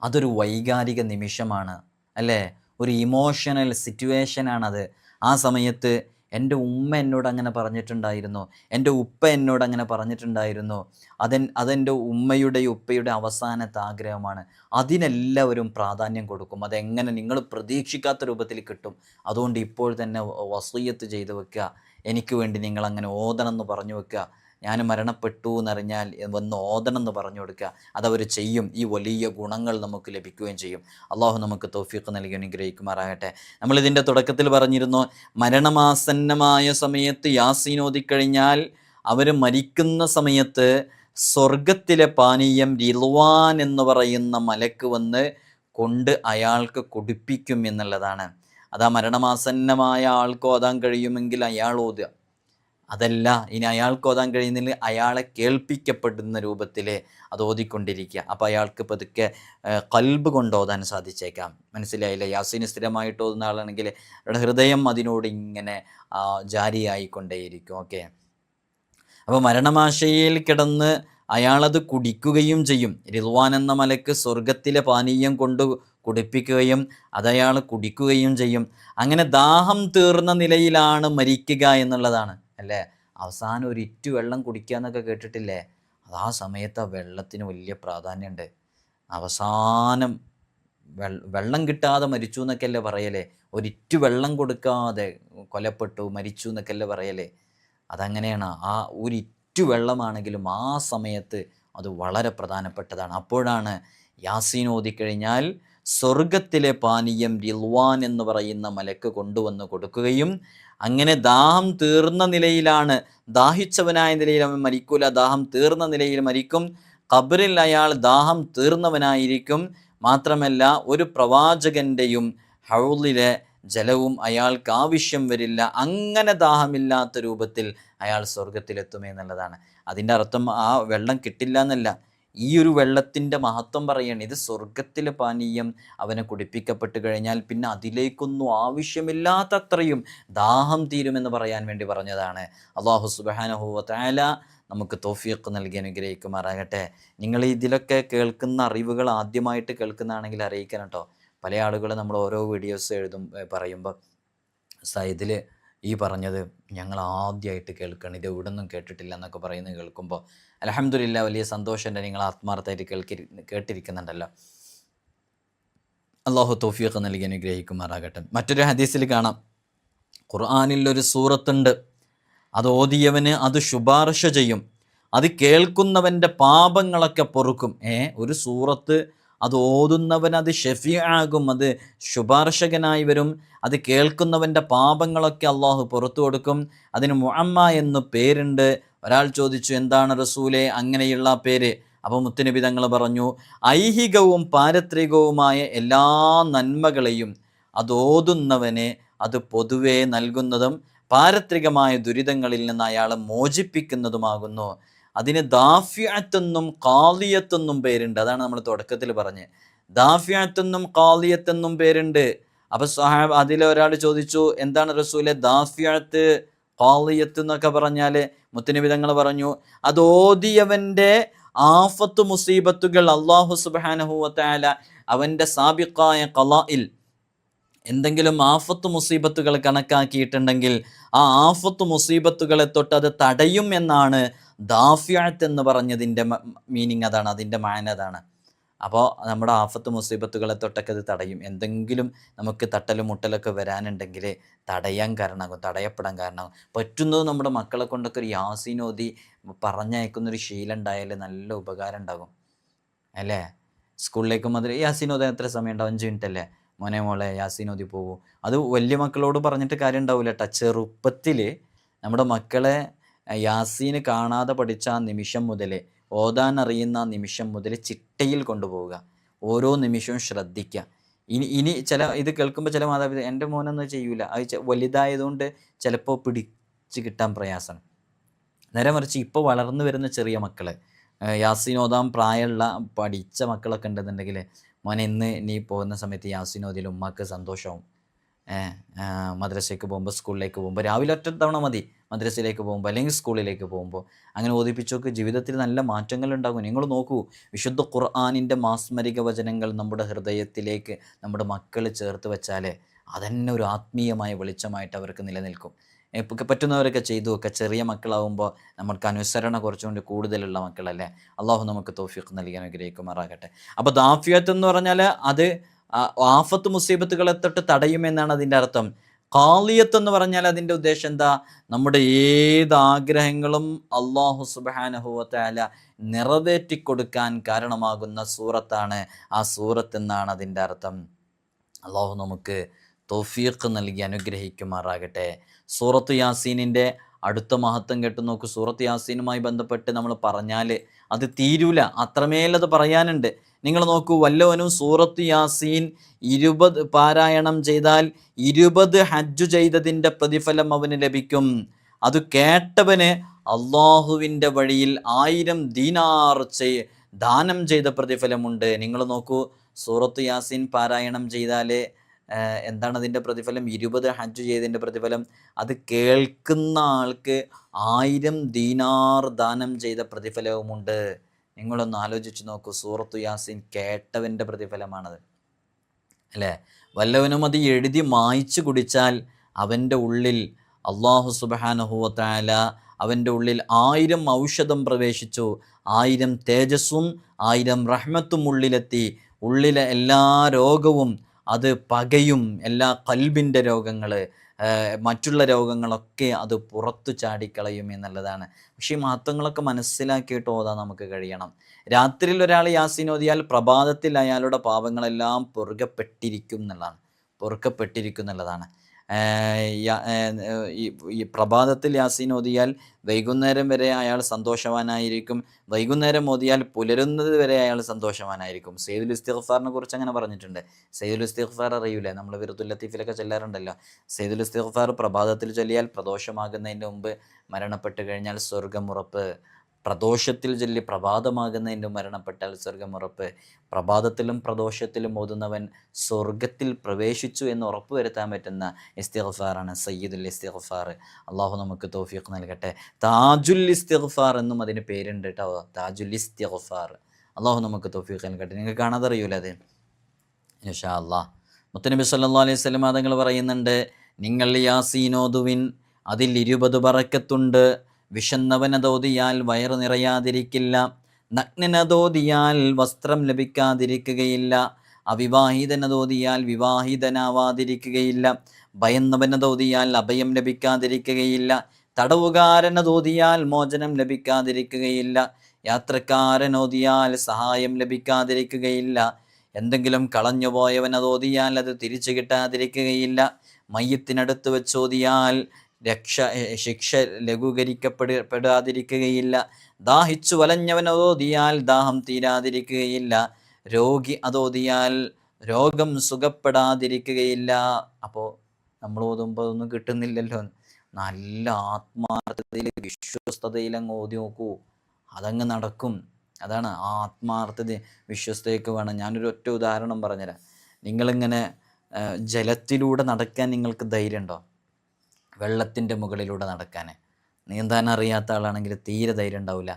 Speaker 1: അതൊരു വൈകാരിക നിമിഷമാണ്. അല്ലേ? ഒരു ഇമോഷണൽ സിറ്റുവേഷനാണത് ആ സമയത്ത് എന്റെ ഉമ്മ എന്നോട് അങ്ങനെ പറഞ്ഞിട്ടുണ്ടായിരുന്നു. എന്റെ ഉപ്പ എന്നോട് അങ്ങനെ പറഞ്ഞിട്ടുണ്ടായിരുന്നു. അതൻ അതെന്റെ ഉമ്മയുടെ ഉപ്പയുടെ അവസാനത്തെ ആഗ്രഹമാണ്. അതിനെല്ലാവരും പ്രാധാന്യം കൊടുക്കും. അതെങ്ങനെ നിങ്ങൾ പ്രതീക്ഷിക്കാത്ത രൂപത്തിൽ കിട്ടും. അതുകൊണ്ട് ഇപ്പോൾ തന്നെ വസൂയത്ത് ചെയ്തു വെക്കുക. എനിക്ക് വേണ്ടി നിങ്ങൾ അങ്ങനെ എന്ന് പറഞ്ഞു വെക്കുക. ഞാൻ മരണപ്പെട്ടു എന്നറിഞ്ഞാൽ വന്ന് ഓതണം എന്ന് പറഞ്ഞു കൊടുക്കുക. അതവർ ചെയ്യും. ഈ വലിയ ഗുണങ്ങൾ നമുക്ക് ലഭിക്കുകയും ചെയ്യും. അള്ളാഹു നമുക്ക് തൗഫീഖ് നൽകി അനുഗ്രഹിക്കുമാറാകട്ടെ. നമ്മളിതിന്റെ തുടക്കത്തിൽ പറഞ്ഞിരുന്നു മരണമാസന്നമായ സമയത്ത് യാസീൻ ഓതിക്കഴിഞ്ഞാൽ അവർ മരിക്കുന്ന സമയത്ത് സ്വർഗത്തിലെ പാനീയം റിൽവാൻ എന്ന് പറയുന്ന മലക്ക് വന്ന് കൊണ്ട് അയാൾക്ക് കുടിപ്പിക്കും എന്നുള്ളതാണ്. അതാ മരണമാസന്നമായ ആൾക്ക് ഓതാൻ കഴിയുമെങ്കിൽ അയാൾ ഓതുക. അതല്ല ഇനി അയാൾക്ക് ഓതാൻ കഴിയുന്നില്ല അയാളെ കേൾപ്പിക്കപ്പെടുന്ന രൂപത്തിൽ അത് ഓതിക്കൊണ്ടിരിക്കുക. അപ്പോൾ അയാൾക്ക് പതുക്കെ കൽബ് കൊണ്ട് ഓതാൻ സാധിച്ചേക്കാം. മനസ്സിലായില്ല? യാസീന് സ്ഥിരമായിട്ട് ഓതുന്ന ആളാണെങ്കിൽ ഹൃദയം അതിനോട് ഇങ്ങനെ ജാരിയായിക്കൊണ്ടേയിരിക്കും. ഓക്കെ. അപ്പോൾ മരണമാശയിൽ കിടന്ന് അയാളത് കുടിക്കുകയും ചെയ്യും. റിദ്വാൻ എന്ന മലക്ക് സ്വർഗത്തിലെ പാനീയം കൊണ്ട് കുടിപ്പിക്കുകയും അതയാൾ കുടിക്കുകയും ചെയ്യും. അങ്ങനെ ദാഹം തീർന്ന നിലയിലാണ് മരിക്കുക എന്നുള്ളതാണ്. അല്ലേ? അവസാനം ഒരു ഇറ്റു വെള്ളം കുടിക്കുക എന്നൊക്കെ കേട്ടിട്ടില്ലേ? അത് ആ സമയത്ത് ആ വെള്ളത്തിന് വലിയ പ്രാധാന്യമുണ്ട്. അവസാനം വെള്ളം കിട്ടാതെ മരിച്ചു എന്നൊക്കെയല്ലേ പറയലേ? ഒരിറ്റു വെള്ളം കൊടുക്കാതെ കൊലപ്പെട്ടു മരിച്ചു എന്നൊക്കെയല്ലേ പറയലേ? അതങ്ങനെയാണ്. ആ ഒരിറ്റു വെള്ളമാണെങ്കിലും ആ സമയത്ത് അത് വളരെ പ്രധാനപ്പെട്ടതാണ്. അപ്പോഴാണ് യാസീൻ ഓതിക്കഴിഞ്ഞാൽ സ്വർഗത്തിലെ പാനീയം റിൽവാൻ എന്ന് പറയുന്ന മലക്ക് കൊണ്ടുവന്ന് കൊടുക്കുകയും അങ്ങനെ ദാഹം തീർന്ന നിലയിലാണ് ദാഹിച്ചവനായ നിലയിൽ അവൻ മരിക്കൂല. ദാഹം തീർന്ന നിലയിൽ മരിക്കും. ഖബറിൽ അയാൾ ദാഹം തീർന്നവനായിരിക്കും. മാത്രമല്ല ഒരു പ്രവാചകന്റെയും ഹൗളിലെ ജലവും അയാൾക്ക് ആവശ്യം വരില്ല. അങ്ങനെ ദാഹമില്ലാത്ത രൂപത്തിൽ അയാൾ സ്വർഗത്തിലെത്തുമേ എന്നുള്ളതാണ്. അതിന്റെ അർത്ഥം ആ വെള്ളം കിട്ടില്ല എന്നല്ല. ഈ ഒരു വെള്ളത്തിന്റെ മഹത്വം പറയാണ്. ഇത് സ്വർഗത്തിലെ പാനീയം അവനെ കുടിപ്പിക്കപ്പെട്ട് കഴിഞ്ഞാൽ പിന്നെ അതിലേക്കൊന്നും ആവശ്യമില്ലാത്തത്രയും ദാഹം തീരുമെന്ന് പറയാൻ വേണ്ടി പറഞ്ഞതാണ്. അള്ളാഹു സുബാനഹുവല നമുക്ക് തോഫിയൊക്കെ നൽകി അനുഗ്രഹിക്കുമാറാകട്ടെ. നിങ്ങൾ ഇതിലൊക്കെ കേൾക്കുന്ന അറിവുകൾ ആദ്യമായിട്ട് കേൾക്കുന്നതാണെങ്കിൽ അറിയിക്കണം കേട്ടോ പല ആളുകൾ നമ്മൾ ഓരോ വീഡിയോസ് എഴുതും പറയുമ്പോൾ സൈദിൽ ഈ പറഞ്ഞത് ഞങ്ങൾ ആദ്യമായിട്ട് കേൾക്കണം. ഇത് എവിടെ നിന്നും കേട്ടിട്ടില്ല എന്നൊക്കെ പറയുന്നത് കേൾക്കുമ്പോൾ അലഹമില്ല വലിയ സന്തോഷമുണ്ട് നിങ്ങൾ ആത്മാർത്ഥമായിട്ട് കേൾക്കി കേട്ടിരിക്കുന്നുണ്ടല്ലോ. അള്ളാഹു തോഫിയൊക്കെ നൽകി അനുഗ്രഹിക്കുമാറാകട്ടെ. മറ്റൊരു ഹദീസിൽ കാണാം. ഖുർആാനിൽ ഒരു സൂറത്തുണ്ട്. അത് ഓതിയവന് അത് ശുപാർശ ചെയ്യും. അത് കേൾക്കുന്നവന്റെ പാപങ്ങളൊക്കെ പൊറുക്കും. ഏ ഒരു സൂറത്ത് അത് ഓതുന്നവൻ അത് ഷെഫിയാകും അത് ശുപാർശകനായി വരും. അത് കേൾക്കുന്നവന്റെ പാപങ്ങളൊക്കെ അള്ളാഹു പുറത്തു കൊടുക്കും. അതിന് മുഅമ്മ എന്നു പേരുണ്ട്. ഒരാൾ ചോദിച്ചു എന്താണ് റസൂലെ? അങ്ങനെയുള്ള പേര്. അപ്പോൾ മുത്തുനബി തങ്ങൾ പറഞ്ഞു ഐഹികവും പാരത്രികവുമായ എല്ലാ നന്മകളെയും അത് ഓതുന്നവനെ അത് പൊതുവെ നൽകുന്നതും പാരത്രികമായ ദുരിതങ്ങളിൽ നിന്ന് അയാളെ മോചിപ്പിക്കുന്നതുമാകുന്നു. അതിന് ദാഫ്യത്തെന്നും കാലിയത്തെന്നും പേരുണ്ട്. അതാണ് നമ്മൾ തുടക്കത്തിൽ പറഞ്ഞ് ദാഫ്യത്തെന്നും കാലിയത്തെന്നും പേരുണ്ട്. അപ്പൊ സഹാബ് അതിലൊരാൾ ചോദിച്ചു എന്താണ് റസൂലെ? ദാഫ്യത്ത് കാലിയത്ത് എന്നൊക്കെ പറഞ്ഞാൽ മുത്തനിബിതങ്ങൾ പറഞ്ഞു അത് ഓതിയവന്റെ ആഫത്ത് മുസീബത്തുകൾ അള്ളാഹു സുബാനഹുവത്തായ അവന്റെ സാബിക്കായ കലായിൽ എന്തെങ്കിലും ആഫത്ത് മുസീബത്തുകൾ കണക്കാക്കിയിട്ടുണ്ടെങ്കിൽ ആ ആഫത്ത് മുസീബത്തുകളെ തൊട്ട് അത് തടയും എന്നാണ് ദാഫ്യാത്ത് എന്ന് പറഞ്ഞതിന്റെ മീനിങ് അതാണ് അതിന്റെ മാന അതാണ് അപ്പോൾ നമ്മുടെ ആഫത്ത് മുസീബത്തുകളെ തൊട്ടൊക്കെ അത് തടയും. എന്തെങ്കിലും നമുക്ക് തട്ടലും മുട്ടലൊക്കെ വരാനുണ്ടെങ്കിൽ തടയാൻ കാരണമാകും തടയപ്പെടാൻ കാരണമാകും. പറ്റുന്നത് നമ്മുടെ മക്കളെ കൊണ്ടൊക്കെ ഒരു യാസീനോദി പറഞ്ഞയക്കുന്നൊരു ശീലം ഉണ്ടായാൽ നല്ല ഉപകാരം ഉണ്ടാകും. അല്ലേ? സ്കൂളിലേക്ക് മതി യാസീനോദി എത്ര സമയം ഉണ്ടാവും അഞ്ച് മിനിറ്റ് അല്ലേ? മോനെ മോളെ യാസീനോദി പോകൂ അത് വലിയ മക്കളോട് പറഞ്ഞിട്ട് കാര്യം ഉണ്ടാവില്ല കേട്ടോ ചെറുപ്പത്തിൽ നമ്മുടെ മക്കളെ യാസീന് കാണാതെ പഠിച്ച ആ നിമിഷം മുതൽ ഓതാൻ അറിയുന്ന നിമിഷം മുതൽ ചിട്ടയിൽ കൊണ്ടുപോവുക. ഓരോ നിമിഷവും ശ്രദ്ധിക്കുക. ഇനി ഇനി ചില ഇത് കേൾക്കുമ്പോൾ ചില മാതാപിതാക്കൾ എന്റെ മോനൊന്നും ചെയ്യൂല. അത് വലുതായതുകൊണ്ട് ചിലപ്പോൾ പിടിച്ച് കിട്ടാൻ പ്രയാസമാണ് നേരെ മറിച്ച് ഇപ്പോൾ വളർന്നു വരുന്ന ചെറിയ മക്കൾ ഓതാൻ പ്രായമുള്ള പഠിച്ച മക്കളൊക്കെ ഉണ്ടെന്നുണ്ടെങ്കിൽ മോനെ ഇന്ന് നീ പോകുന്ന സമയത്ത് യാസീൻ ഓതിയിൽ ഉമ്മാക്ക് സന്തോഷമാവും മദ്രസയ്ക്ക് പോകുമ്പോൾ സ്കൂളിലേക്ക് പോകുമ്പോൾ രാവിലെ ഒറ്റ തവണ മതി മദ്രസയിലേക്ക് പോകുമ്പോൾ അല്ലെങ്കിൽ സ്കൂളിലേക്ക് പോകുമ്പോൾ അങ്ങനെ ഓതിപ്പിച്ചൊക്കെ ജീവിതത്തിൽ നല്ല മാറ്റങ്ങൾ ഉണ്ടാകും. നിങ്ങൾ നോക്കൂ വിശുദ്ധ ഖുർആാനിന്റെ മാസ്മരിക വചനങ്ങൾ നമ്മുടെ ഹൃദയത്തിലേക്ക് നമ്മുടെ മക്കൾ ചേർത്ത് വെച്ചാൽ അതന്നെ ഒരു ആത്മീയമായ വെളിച്ചമായിട്ട് അവർക്ക് നിലനിൽക്കും. പറ്റുന്നവരൊക്കെ ചെയ്തു ഒക്കെ ചെറിയ മക്കളാവുമ്പോൾ നമ്മൾക്ക് അനുസരണ കുറച്ചുകൊണ്ട് കൂടുതലുള്ള മക്കളല്ലേ? അള്ളാഹു നമുക്ക് തോഫിക്ക് നൽകാൻ ആഗ്രഹിക്കുമാറാകട്ടെ അപ്പോൾ ദാഫിയത്ത് എന്ന് പറഞ്ഞാൽ അത് ആഫത്ത് മുസീബത്തുകളെ തൊട്ട് തടയുമെന്നാണ് അതിന്റെ അർത്ഥം. കാളിയത്ത് എന്ന് പറഞ്ഞാൽ അതിന്റെ ഉദ്ദേശം എന്താ? നമ്മുടെ ഏത് ആഗ്രഹങ്ങളും അള്ളാഹു സുബാനഹുവല നിറവേറ്റി കൊടുക്കാൻ കാരണമാകുന്ന സൂറത്താണ്. ആ സൂറത്ത് എന്നാണ് അതിന്റെ അർത്ഥം. അള്ളാഹു നമുക്ക് തൗഫീഖ് നൽകി അനുഗ്രഹിക്കുമാറാകട്ടെ. സൂറത്ത് യാസീനിന്റെ അടുത്ത മഹത്വം കേട്ട് നോക്കൂ. സൂറത്ത് യാസീനുമായി ബന്ധപ്പെട്ട് നമ്മൾ പറഞ്ഞാൽ അത് തീരൂല. അത്രമേലത് പറയാനുണ്ട്. നിങ്ങൾ നോക്കൂ വല്ലവനും സൂറത്ത് യാസീൻ ഇരുപത് പാരായണം ചെയ്താൽ ഇരുപത് ഹജ്ജു ചെയ്തതിന്റെ പ്രതിഫലം അവന് ലഭിക്കും. അത് കേട്ടവന് അള്ളാഹുവിന്റെ വഴിയിൽ ആയിരം ദീനാർ ചെയ് ദാനം ചെയ്ത പ്രതിഫലമുണ്ട്. നിങ്ങൾ നോക്കൂ സൂറത്ത് യാസീൻ പാരായണം ചെയ്താൽ എന്താണ് അതിന്റെ പ്രതിഫലം? ഇരുപത് ഹജ്ജ് ചെയ്തതിന്റെ പ്രതിഫലം. അത് കേൾക്കുന്ന ആൾക്ക് ആയിരം ദീനാർ ദാനം ചെയ്ത പ്രതിഫലവുമുണ്ട്. നിങ്ങളൊന്ന് ആലോചിച്ച് നോക്കൂ. സൂറത്തു യാസീൻ കേട്ടവന്റെ പ്രതിഫലമാണത്. അല്ലേ? വല്ലവനും അത് എഴുതി മായ്ച്ചു കുടിച്ചാൽ അവന്റെ ഉള്ളിൽ അള്ളാഹു സുബാനഹുവല അവന്റെ ഉള്ളിൽ ആയിരം ഔഷധം പ്രവേശിച്ചു. ആയിരം തേജസ്സും ആയിരം റഹ്മത്തും ഉള്ളിലെത്തി. ഉള്ളിലെ എല്ലാ രോഗവും അത് പകയും എല്ലാ കൽബിന്റെ രോഗങ്ങൾ മറ്റുള്ള രോഗങ്ങളൊക്കെ അത് പുറത്തു ചാടിക്കളയും എന്നുള്ളതാണ്. പക്ഷേ ഈ മഹത്വങ്ങളൊക്കെ മനസ്സിലാക്കിയിട്ട് ഓതാൻ നമുക്ക് കഴിയണം. രാത്രിയിൽ ഒരാൾ യാസിനോദിയാൽ പ്രഭാതത്തിൽ അയാളുടെ പാപങ്ങളെല്ലാം പൊറുകപ്പെട്ടിരിക്കും എന്നുള്ളതാണ്. പൊറുക്കപ്പെട്ടിരിക്കും എന്നുള്ളതാണ്. ഈ പ്രഭാതത്തിൽ യാസീൻ ഓതിയാൽ വൈകുന്നേരം വരെ അയാൾ സന്തോഷവാനായിരിക്കും. വൈകുന്നേരം ഓതിയാൽ പുലരുന്നത് വരെ അയാൾ സന്തോഷവാനായിരിക്കും. സെയ്ദുൽ ഇസ്തിഖ്ഫാറിനെ കുറിച്ച് അങ്ങനെ പറഞ്ഞിട്ടുണ്ട്. സെയ്ദുൽ ഇസ്തിഗ്ഫാർ അറിയൂലേ? നമ്മൾ വിറുത്തുൽ ലത്തീഫിലൊക്കെ ചെല്ലാറുണ്ടല്ലോ. സെയ്ദുൽ ഇസ്തിഗ്ഫാർ പ്രഭാതത്തിൽ ചൊല്ലിയാൽ പ്രദോഷമാകുന്നതിന്റെ മുമ്പ് മരണപ്പെട്ട് കഴിഞ്ഞാൽ സ്വർഗമുറപ്പ് പ്രദോഷത്തിൽ ചൊല്ലി പ്രഭാതമാകുന്നതിന്റെ മരണപ്പെട്ടാൽ സ്വർഗമുറപ്പ് പ്രഭാതത്തിലും പ്രദോഷത്തിലും ഓതുന്നവൻ സ്വർഗത്തിൽ പ്രവേശിച്ചു എന്ന് ഉറപ്പുവരുത്താൻ പറ്റുന്ന ഇസ്തിഗ്ഫാറാണ് സയ്യിദുൽ ഇസ്തിഗ്ഫാർ. അള്ളാഹു നമുക്ക് തൗഫീഖ് നൽകട്ടെ. താജുൽ ഇസ്തിഗ്ഫാർ എന്നും അതിന് പേരുണ്ട് കേട്ടോ താജുൽ ഇസ്തിഗ്ഫാർ. അള്ളാഹു നമുക്ക് തൗഫീഖ് നൽകട്ടെ. നിങ്ങൾക്ക് കാണാതെ അറിയൂല അത്? ഇൻഷാ അള്ളാഹ് മുത്തനബി സല്ലാ അലൈഹി സ്വലം തങ്ങൾ പറയുന്നുണ്ട് നിങ്ങൾ യാസീനോദുവിൻ അതിൽ ഇരുപത് പറക്കത്തുണ്ട് വിശന്നവനതോതിയാൽ വയറ് നിറയാതിരിക്കില്ല. നഗ്നനതോതിയാൽ വസ്ത്രം ലഭിക്കാതിരിക്കുകയില്ല. അവിവാഹിതനതോതിയാൽ വിവാഹിതനാവാതിരിക്കുകയില്ല. ഭയന്നവനതോതിയാൽ അഭയം ലഭിക്കാതിരിക്കുകയില്ല. തടവുകാരനതോതിയാൽ മോചനം ലഭിക്കാതിരിക്കുകയില്ല. യാത്രക്കാരനോതിയാൽ സഹായം ലഭിക്കാതിരിക്കുകയില്ല. എന്തെങ്കിലും കളഞ്ഞുപോയവനതോതിയാൽ അത് തിരിച്ചു കിട്ടാതിരിക്കുകയില്ല. മയ്യത്തിനടുത്ത് വെച്ചോതിയാൽ രക്ഷ ശിക്ഷ ലഘൂകരിക്കപ്പെടപ്പെടാതിരിക്കുകയില്ല ദാഹിച്ചു ദാഹിച്ചു വലഞ്ഞവനതോതിയാൽ ദാഹം തീരാതിരിക്കുകയില്ല. രോഗി അതോതിയാൽ രോഗം സുഖപ്പെടാതിരിക്കുകയില്ല. അപ്പോൾ നമ്മൾ ഓതുമ്പോൾ ഒന്നും കിട്ടുന്നില്ലല്ലോ. നല്ല ആത്മാർത്ഥതയിൽ വിശ്വസ്തതയിൽ അങ്ങ് ഓതി നോക്കൂ. അതങ്ങ് നടക്കും. അതാണ് ആത്മാർത്ഥത വിശ്വസ്തയൊക്കെ വേണം. ഞാനൊരു ഒറ്റ ഉദാഹരണം പറഞ്ഞുതരാം. നിങ്ങളിങ്ങനെ ജലത്തിലൂടെ നടക്കാൻ നിങ്ങൾക്ക് ധൈര്യമുണ്ടോ? വെള്ളത്തിന്റെ മുകളിലൂടെ നടക്കാൻ. നീന്താൻ അറിയാത്ത ആളാണെങ്കിൽ തീരെ ധൈര്യം ഉണ്ടാവില്ല.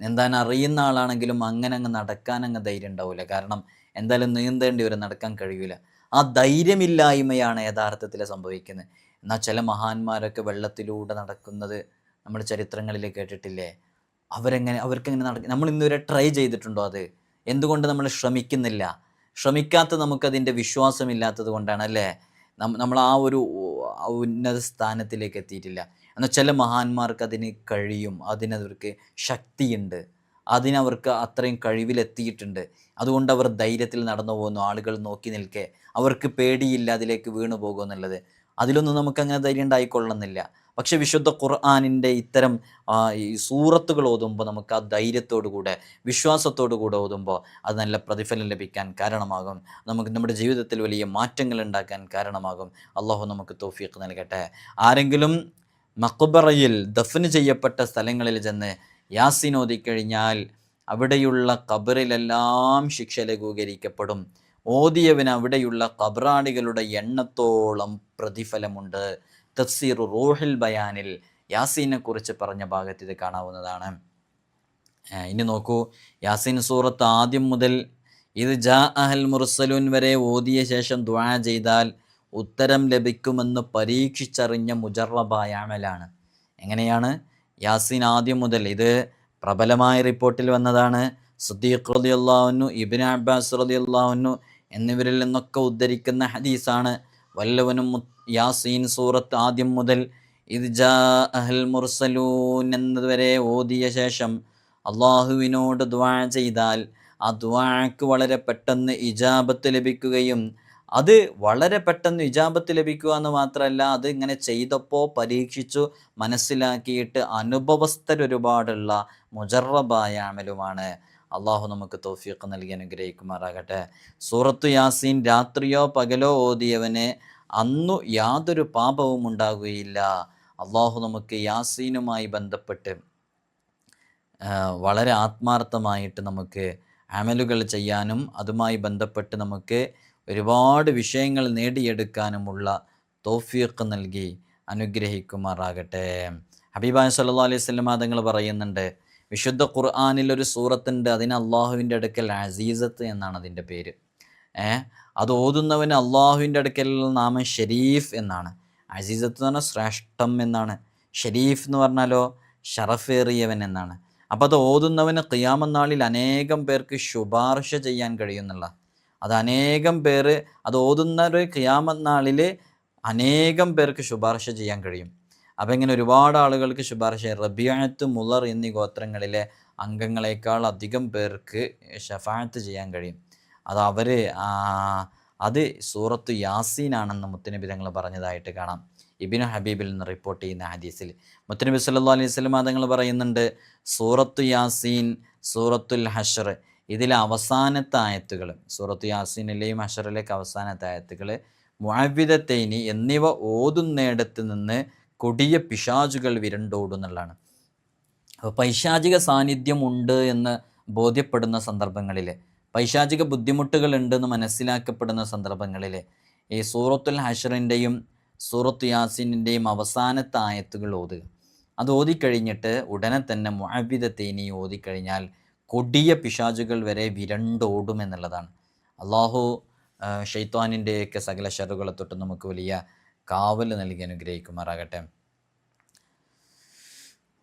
Speaker 1: നീന്താൻ അറിയുന്ന ആളാണെങ്കിലും അങ്ങനെ അങ്ങ് നടക്കാൻ അങ്ങ് ധൈര്യം ഉണ്ടാവില്ല. കാരണം എന്തായാലും നീന്തേണ്ടി വരും നടക്കാൻ കഴിയില്ല ആ ധൈര്യമില്ലായ്മയാണ് യഥാർത്ഥത്തിൽ സംഭവിക്കുന്നത്. എന്നാൽ ചില മഹാന്മാരൊക്കെ വെള്ളത്തിലൂടെ നടക്കുന്നത് നമ്മൾ ചരിത്രങ്ങളിൽ കേട്ടിട്ടില്ലേ? അവരെങ്ങനെ അവർക്കെങ്ങനെ നടക്കും നമ്മൾ ഇന്നുവരെ ട്രൈ ചെയ്തിട്ടുണ്ടോ അത്? എന്തുകൊണ്ട് നമ്മൾ ശ്രമിക്കുന്നില്ല? ശ്രമിക്കാത്ത നമുക്കതിന്റെ വിശ്വാസമില്ലാത്തത് കൊണ്ടാണ് അല്ലേ? നമ്മൾ ആ ഒരു ഉന്നത സ്ഥാനത്തിലേക്ക് എത്തിയിട്ടില്ല എന്നാൽ ചില മഹാന്മാർക്ക് അതിന് കഴിയും. അതിനവർക്ക് ശക്തിയുണ്ട്. അതിനവർക്ക് അത്രയും കഴിവിലെത്തിയിട്ടുണ്ട്. അതുകൊണ്ട് അവർ ധൈര്യത്തിൽ നടന്നു പോകുന്നു. ആളുകൾ നോക്കി നിൽക്കെ. അവർക്ക് പേടിയില്ല അതിലേക്ക് വീണു പോകുമെന്നുള്ളത് അതിലൊന്നും നമുക്ക് അങ്ങനെ ധൈര്യം ഉണ്ടായിക്കൊള്ളുന്നില്ല പക്ഷെ വിശുദ്ധ ഖുർആാനിന്റെ ഇത്തരം ഈ സൂറത്തുകൾ ഓതുമ്പോൾ നമുക്ക് ആ ധൈര്യത്തോടു കൂടെ വിശ്വാസത്തോടു കൂടെ ഓതുമ്പോൾ അത് നല്ല പ്രതിഫലം ലഭിക്കാൻ കാരണമാകും. നമുക്ക് നമ്മുടെ ജീവിതത്തിൽ വലിയ മാറ്റങ്ങൾ ഉണ്ടാക്കാൻ കാരണമാകും. അള്ളാഹു നമുക്ക് തോഫീക്ക് നൽകട്ടെ. ആരെങ്കിലും മക്ബറയിൽ ദഫന് ചെയ്യപ്പെട്ട സ്ഥലങ്ങളിൽ ചെന്ന് യാസിൻ ഓതിക്കഴിഞ്ഞാൽ അവിടെയുള്ള കബറിലെല്ലാം ശിക്ഷ ലഘൂകരിക്കപ്പെടും. ഓതിയവന് അവിടെയുള്ള ഖബറാളികളുടെ എണ്ണത്തോളം പ്രതിഫലമുണ്ട്. തഫ്സീർ റൂഹിൽ ബയാനിൽ യാസീനെ കുറിച്ച് പറഞ്ഞ ഭാഗത്ത് ഇത് കാണാവുന്നതാണ്. ഇനി നോക്കൂ. യാസീൻ സൂറത്ത് ആദ്യം മുതൽ ഇത് ജാ അഹൽ മുർസലൂൻ വരെ ഓതിയ ശേഷം ദ്വാ ചെയ്താൽ ഉത്തരം ലഭിക്കുമെന്ന് പരീക്ഷിച്ചറിഞ്ഞ മുജറബായ അമലാണ്. എങ്ങനെയാണ്? യാസീൻ ആദ്യം മുതൽ ഇത് പ്രബലമായ റിപ്പോർട്ടിൽ വന്നതാണ്. സുദ്ദീഖ് റലി അള്ളാഹുനു ഇബിൻ അബ്ബാസ് റലി അള്ളാഹുനു എന്നിവരിൽ നിന്നൊക്കെ ഉദ്ധരിക്കുന്ന ഹദീസാണ്. വല്ലവനും യാസീൻ സൂറത്ത് ആദ്യം മുതൽ ഇത് അഹൽ മുർസലൂൻ എന്നതുവരെ ഓതിയ ശേഷം അള്ളാഹുവിനോട് ദ്വാ ചെയ്താൽ ആ ദ്വാക്ക് വളരെ പെട്ടെന്ന് ഇജാബത്ത് ലഭിക്കുകയും അത് വളരെ പെട്ടെന്ന് ഇജാബത്ത് ലഭിക്കുക എന്ന് മാത്രമല്ല അത് ഇങ്ങനെ ചെയ്തപ്പോൾ പരീക്ഷിച്ചു മനസ്സിലാക്കിയിട്ട് അനുഭവസ്ഥരൊരുപാടുള്ള മുജറബായ അമലുമാണ്. അള്ളാഹു നമുക്ക് തൗഫീഖ് നൽകി അനുഗ്രഹിക്കുമാറാകട്ടെ. സൂറത്തു യാസീൻ രാത്രിയോ പകലോ ഓതിയവന് അന്നു യാതൊരു പാപവും ഉണ്ടാകുകയില്ല അള്ളാഹു നമുക്ക് യാസീനുമായി ബന്ധപ്പെട്ട് വളരെ ആത്മാർത്ഥമായിട്ട് നമുക്ക് അമലുകൾ ചെയ്യാനും അതുമായി ബന്ധപ്പെട്ട് നമുക്ക് ഒരുപാട് വിഷയങ്ങൾ നേടിയെടുക്കാനുമുള്ള തോഫീഖ് നൽകി അനുഗ്രഹിക്കുമാറാകട്ടെ. ഹബീബായ സല്ലാ അലൈഹി സ്വലം തങ്ങൾ പറയുന്നുണ്ട് വിശുദ്ധ ഖുർആാനിൽ ഒരു സൂറത്തുണ്ട്. അതിന് അള്ളാഹുവിന്റെ അടുക്കൽ അസീസത്ത് എന്നാണ് അതിന്റെ പേര്. ഏ? അത് ഓതുന്നവന് അള്ളാഹുവിന്റെ അടുക്കൽ നാമം ഷെരീഫ് എന്നാണ്. അസീസത്ത് എന്ന് പറഞ്ഞാൽ ശ്രേഷ്ഠം എന്നാണ്. ഷെരീഫ് എന്ന് പറഞ്ഞാലോ ഷറഫേറിയവൻ എന്നാണ്. അപ്പോൾ അത് ഓതുന്നവന് ഖിയാമനാളിൽ അനേകം പേർക്ക് ശുപാർശ ചെയ്യാൻ കഴിയുന്നുള്ള. അത് അനേകം പേര് അത് ഓതുന്നവർ ഖിയാമനാളിൽ അനേകം പേർക്ക് ശുപാർശ ചെയ്യാൻ കഴിയും. അപ്പം ഇങ്ങനെ ഒരുപാട് ആളുകൾക്ക് ശുപാർശ റബിയാത്ത് മുലർ എന്നീ ഗോത്രങ്ങളിലെ അംഗങ്ങളെക്കാൾ അധികം പേർക്ക് ഷഫായത്ത് ചെയ്യാൻ കഴിയും. അത് അവർ അത് സൂറത്ത് യാസീനാണെന്ന് മുത്തനബി തങ്ങൾ പറഞ്ഞതായിട്ട് കാണാം. ഇബിനു ഹബീബിൽ നിന്ന് റിപ്പോർട്ട് ചെയ്യുന്ന ഹദീസിൽ. മുത്തനബി സല്ലാ അലൈഹി സ്വലം തങ്ങൾ പറയുന്നുണ്ട് സൂറത്തു യാസീൻ സൂറത്തുൽ ഹഷർ ഇതിലെ അവസാനത്തെ ആയത്തുകൾ സൂറത്ത് യാസീനിലെയും ഹഷറിലേക്ക് അവസാനത്തെ ആയത്തുകൾ മുഅവിദത്തൈനി എന്നിവ ഓതുന്നിടത്ത് നിന്ന് കൊടിയ പിശാചുകൾ വിരണ്ടോടുന്നുള്ളതാണ്. അപ്പോൾ പൈശാചിക സാന്നിധ്യം ഉണ്ട് എന്ന് ബോധ്യപ്പെടുന്ന സന്ദർഭങ്ങളിൽ പൈശാചിക ബുദ്ധിമുട്ടുകൾ ഉണ്ടെന്ന് മനസ്സിലാക്കപ്പെടുന്ന സന്ദർഭങ്ങളിൽ ഈ സൂറത്തുൽ ഹഷറിന്റെയും സൂറത്ത് യാസീനിന്റെയും അവസാനത്തെ ആയത്തുകൾ ഓതുക. അത് ഓതിക്കഴിഞ്ഞിട്ട് ഉടനെ തന്നെ മുഴവിധത്തേനി ഓതിക്കഴിഞ്ഞാൽ കൊടിയ പിശാചുകൾ വരെ വിരണ്ടോടും എന്നുള്ളതാണ്. അള്ളാഹു ഷെയ്ത്താനിന്റെയൊക്കെ സകല ഷറുകളെ തൊട്ട് നമുക്ക് വലിയ കാവൽ നൽകി അനുഗ്രഹിക്കുമാറാകട്ടെ.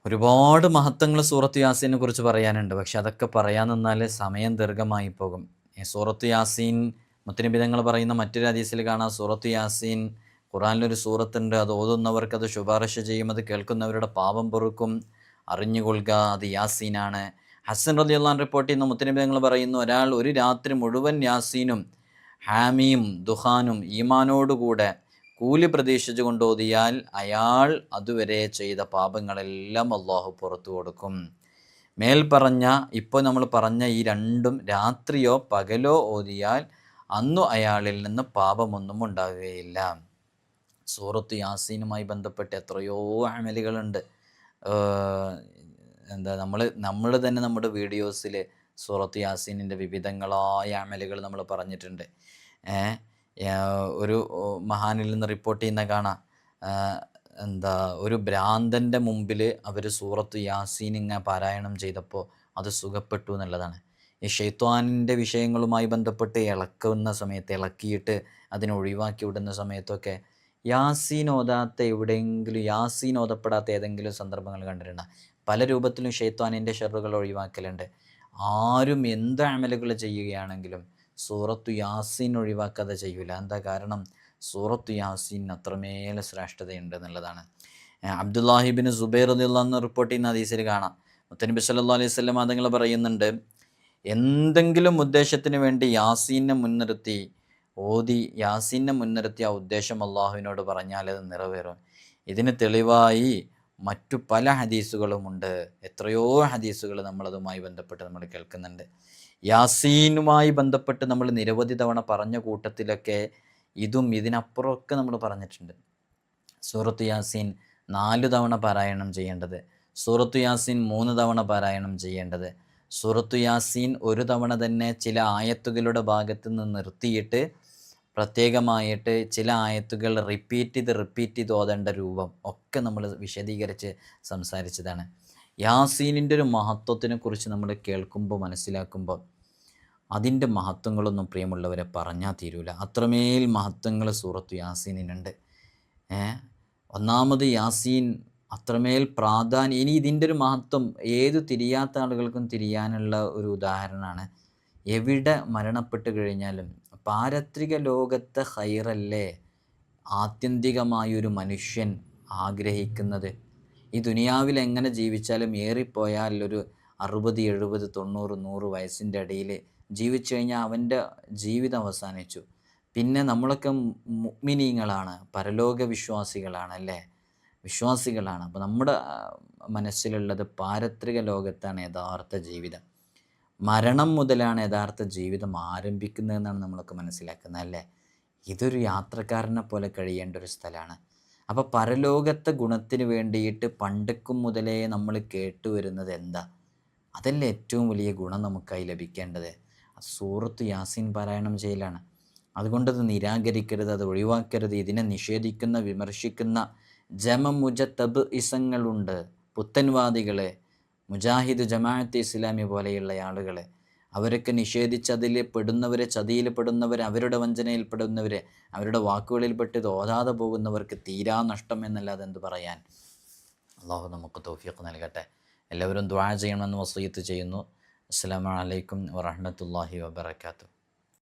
Speaker 1: ഒരുപാട് മഹത്വങ്ങൾ സൂറത്ത് യാസീനെ കുറിച്ച് പറയാനുണ്ട്. പക്ഷെ അതൊക്കെ പറയാൻ നിന്നാൽ സമയം ദീർഘമായി പോകും. സൂറത്ത് യാസീൻ മുത്തനിബിതങ്ങൾ പറയുന്ന മറ്റൊരു ഹദീസിൽ കാണാം. സൂറത്ത് യാസീൻ ഖുറാനിലൊരു സൂറത്തുണ്ട്. അത് ഓതുന്നവർക്ക് അത് ശുപാർശ ചെയ്യും. അത് കേൾക്കുന്നവരുടെ പാപം പൊറുക്കും. അറിഞ്ഞുകൊള്ളുക അത് യാസീനാണ്. ഹസൻ റലി റിപ്പോർട്ട് ചെയ്യുന്ന മുത്തനിബിതങ്ങൾ പറയുന്നു ഒരാൾ ഒരു രാത്രി മുഴുവൻ യാസീനും ഹാമിയും ദുഹാനും ഈമാനോടുകൂടെ കൂലി പ്രതീക്ഷിച്ചു കൊണ്ടോതിയാൽ അയാൾ അതുവരെ ചെയ്ത പാപങ്ങളെല്ലാം അള്ളാഹു പുറത്തു കൊടുക്കും. മേൽ പറഞ്ഞ ഇപ്പോൾ നമ്മൾ പറഞ്ഞ ഈ രണ്ടും രാത്രിയോ പകലോ ഓതിയാൽ അന്നു അയാളിൽ നിന്ന് പാപമൊന്നും ഉണ്ടാകുകയില്ല. സൂറത്ത് യാസീനുമായി ബന്ധപ്പെട്ട് എത്രയോ അമലുകളുണ്ട്. എന്താ നമ്മൾ നമ്മൾ തന്നെ നമ്മുടെ വീഡിയോസിൽ സൂറത്ത് യാസീനിന്റെ വിവിധങ്ങളായ അമലുകൾ നമ്മൾ പറഞ്ഞിട്ടുണ്ട്. ഏഹ് ഒരു മഹാനിൽ നിന്ന് റിപ്പോർട്ട് ചെയ്യുന്ന കാണാം. എന്താ ഒരു ഭ്രാന്തന്റെ മുമ്പിൽ അവർ സൂറത്ത് യാസീൻ ഇങ്ങനെ പാരായണം ചെയ്തപ്പോൾ അത് സുഖപ്പെട്ടു എന്നുള്ളതാണ്. ഈ ഷെയ്ത്വാനിന്റെ വിഷയങ്ങളുമായി ബന്ധപ്പെട്ട് ഇളക്കുന്ന സമയത്ത് ഇളക്കിയിട്ട് അതിനെ ഒഴിവാക്കി വിടുന്ന സമയത്തൊക്കെ യാസീൻ ഓതാത്ത എവിടെയെങ്കിലും യാസീൻ ഓതപ്പെടാത്ത ഏതെങ്കിലും സന്ദർഭങ്ങൾ കണ്ടിട്ടുണ്ട്? പല രൂപത്തിലും ഷെയ്ത്വാനിന്റെ ഷെറുകൾ ഒഴിവാക്കലുണ്ട്. ആരും എന്ത് അമലുകൾ ചെയ്യുകയാണെങ്കിലും സൂറത്തു യാസീൻ ഒഴിവാക്കാതെ ചെയ്യൂല. എന്താ കാരണം? സൂറത്തു യാസീൻ അത്രമേൽ ശ്രേഷ്ഠതയുണ്ട് എന്നുള്ളതാണ്. അബ്ദുല്ലാഹിബിന് സുബൈർ അലിള്ളന്ന് റിപ്പോർട്ട് ചെയ്യുന്ന ഹദീസിൽ കാണാം. മുത്തനബി സല്ലാ അലൈഹി വസല്ലം അതുങ്ങൾ പറയുന്നുണ്ട് എന്തെങ്കിലും ഉദ്ദേശത്തിന് വേണ്ടി യാസീനെ മുൻനിർത്തി ഓതി യാസീനെ മുൻനിർത്തി ആ ഉദ്ദേശം അള്ളാഹുവിനോട് പറഞ്ഞാൽ അത് നിറവേറും. ഇതിന് തെളിവായി മറ്റു പല ഹദീസുകളുമുണ്ട് എത്രയോ ഹദീസുകൾ നമ്മളതുമായി ബന്ധപ്പെട്ട് നമ്മൾ കേൾക്കുന്നുണ്ട്. യാസീനുമായി ബന്ധപ്പെട്ട് നമ്മൾ നിരവധി തവണ പറഞ്ഞ കൂട്ടത്തിലൊക്കെ ഇതും ഇതിനപ്പുറമൊക്കെ നമ്മൾ പറഞ്ഞിട്ടുണ്ട്. സൂറത്ത് യാസീൻ നാല് തവണ പാരായണം ചെയ്യേണ്ടത്. സൂറത്തു യാസീൻ മൂന്ന് തവണ പാരായണം ചെയ്യേണ്ടത്. സൂറത്തു യാസീൻ ഒരു തവണ തന്നെ ചില ആയത്തുകളുടെ ഭാഗത്ത് നിന്ന് നിർത്തിയിട്ട് പ്രത്യേകമായിട്ട് ചില ആയത്തുകൾ റിപ്പീറ്റ് ചെയ്ത് റിപ്പീറ്റ് ചെയ്ത് ഓതേണ്ട രൂപം ഒക്കെ നമ്മൾ വിശദീകരിച്ച് സംസാരിച്ചതാണ്. യാസീനിന്റെ ഒരു മഹത്വത്തിനെ കുറിച്ച് നമ്മൾ കേൾക്കുമ്പോൾ മനസ്സിലാക്കുമ്പോൾ അതിന്റെ മഹത്വങ്ങളൊന്നും പ്രിയമുള്ളവരെ പറഞ്ഞാൽ തീരൂല. അത്രമേൽ മഹത്വങ്ങൾ സൂറത്തു യാസീനിനുണ്ട്. ഏ? ഒന്നാമത് യാസീൻ അത്രമേൽ പ്രാധാന്യം ഇനി ഇതിന്റെ ഒരു മഹത്വം ഏത് തിരിയാത്ത ആളുകൾക്കും തിരിയാനുള്ള ഒരു ഉദാഹരണമാണ്. എവിടെ മരണപ്പെട്ട് കഴിഞ്ഞാലും പാരത്രിക ലോകത്തെ ഹൈറല്ലേ ആത്യന്തികമായൊരു മനുഷ്യൻ ആഗ്രഹിക്കുന്നത്? ഈ ദുനിയാവിൽ എങ്ങനെ ജീവിച്ചാലും ഏറിപ്പോയാൽ ഒരു അറുപത് എഴുപത് തൊണ്ണൂറ് നൂറ് വയസ്സിന്റെ ഇടയിൽ ജീവിച്ചു കഴിഞ്ഞാൽ അവന്റെ ജീവിതം അവസാനിച്ചു. പിന്നെ നമ്മളൊക്കെ മുഗ്മിനീങ്ങളാണ് പരലോക വിശ്വാസികളാണ് അല്ലേ? വിശ്വാസികളാണ്. അപ്പോൾ നമ്മുടെ മനസ്സിലുള്ളത് പാരത്രിക ലോകത്താണ് യഥാർത്ഥ ജീവിതം. മരണം മുതലാണ് യഥാർത്ഥ ജീവിതം ആരംഭിക്കുന്നതെന്നാണ് നമ്മളൊക്കെ മനസ്സിലാക്കുന്നത് അല്ലേ? ഇതൊരു യാത്രക്കാരനെ പോലെ കഴിയേണ്ട ഒരു സ്ഥലമാണ്. അപ്പോൾ പരലോകത്തെ ഗുണത്തിന് വേണ്ടിയിട്ട് പണ്ടക്കും മുതലേ നമ്മൾ കേട്ടുവരുന്നത് എന്താ? അതല്ലേ ഏറ്റവും വലിയ ഗുണം നമുക്കായി ലഭിക്കേണ്ടത്? സൂറത്ത് യാസീൻ പാരായണം ചെയ്യലാണ്. അതുകൊണ്ടത് നിരാകരിക്കരുത് അത് ഒഴിവാക്കരുത്. ഇതിനെ നിഷേധിക്കുന്ന വിമർശിക്കുന്ന ജമമുജത്തബ് ഇസങ്ങളുണ്ട്. പുത്തൻവാദികളെ മുജാഹിദ് ജമാഅത്ത് ഇസ്ലാമി പോലെയുള്ള ആളുകൾ അവരൊക്കെ നിഷേധിച്ച് അതിൽ പെടുന്നവരെ ചതിയിൽ പെടുന്നവർ അവരുടെ വഞ്ചനയിൽ പെടുന്നവരെ അവരുടെ വാക്കുകളിൽപ്പെട്ട് ഇത് ഓതാതെ പോകുന്നവർക്ക് തീരാ നഷ്ടം എന്നല്ലാതെ എന്ത് പറയാൻ? അള്ളാഹു നമുക്ക് തോഫിയൊക്കെ നൽകട്ടെ. എല്ലാവരും ദ്വാ ചെയ്യണമെന്ന് വസീത്ത് ചെയ്യുന്നു. അസ്സലാമു അലൈക്കും വറഹ്മത്തുള്ളാഹി വബറകാതുഹു.